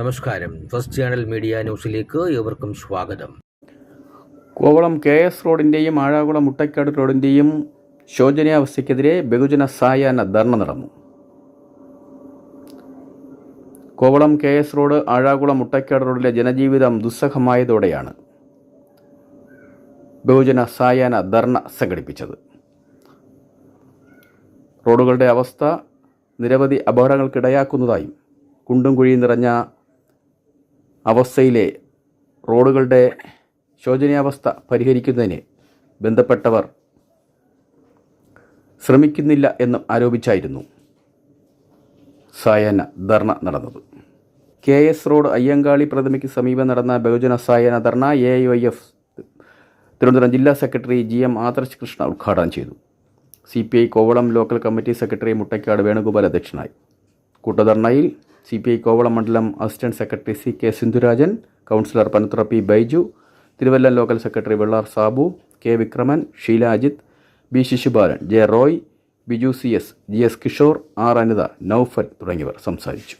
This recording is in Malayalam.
നമസ്കാരം. ഫസ്റ്റ് ചാനൽ മീഡിയ ന്യൂസിലേക്ക് ഏവർക്കും സ്വാഗതം. കോവളം കെ എസ് റോഡിന്റെയും ആഴാകുളം മുട്ടക്കാട് റോഡിന്റെയും ശോചനീയാവസ്ഥയ്ക്കെതിരെ ബഹുജന സായാഹ്ന ധർണ നടന്നു. Kovalam K S road Azhakulam Muttakkad റോഡിലെ ജനജീവിതം ദുസ്സഹമായതോടെയാണ് ബഹുജന സായാഹ്ന ധർണ സംഘടിപ്പിച്ചത്. റോഡുകളുടെ അവസ്ഥ നിരവധി അപകടങ്ങൾക്കിടയാക്കുന്നതായും കുണ്ടും കുഴിയും നിറഞ്ഞ അവസ്ഥയിലെ റോഡുകളുടെ ശോചനീയാവസ്ഥ പരിഹരിക്കുന്നതിന് ബന്ധപ്പെട്ടവർ ശ്രമിക്കുന്നില്ല എന്നും ആരോപിച്ചായിരുന്നു സായന ധർണ നടന്നത്. കെ എസ് റോഡ് അയ്യങ്കാളി പ്രതിമയ്ക്ക് സമീപം നടന്ന ബഹുജന സായന ധർണ എ ഐ എഫ് തിരുവനന്തപുരം ജില്ലാ secretary G M Adarsh Krishna ഉദ്ഘാടനം ചെയ്തു. C P I Kovalam local committee secretary Muttakkad Venugopal അധ്യക്ഷനായി. കൂട്ടധർണയിൽ സി പി ഐ കോവളം മണ്ഡലം assistant secretary C K Sindhurajan councillor Panathura P Biju Thiruvalla local secretary Vellar Sabu K Vikraman Sheela B Sisubalan J Roy Biju C S G S Kishore R Anitha Noufal തുടങ്ങിയവർ സംസാരിച്ചു.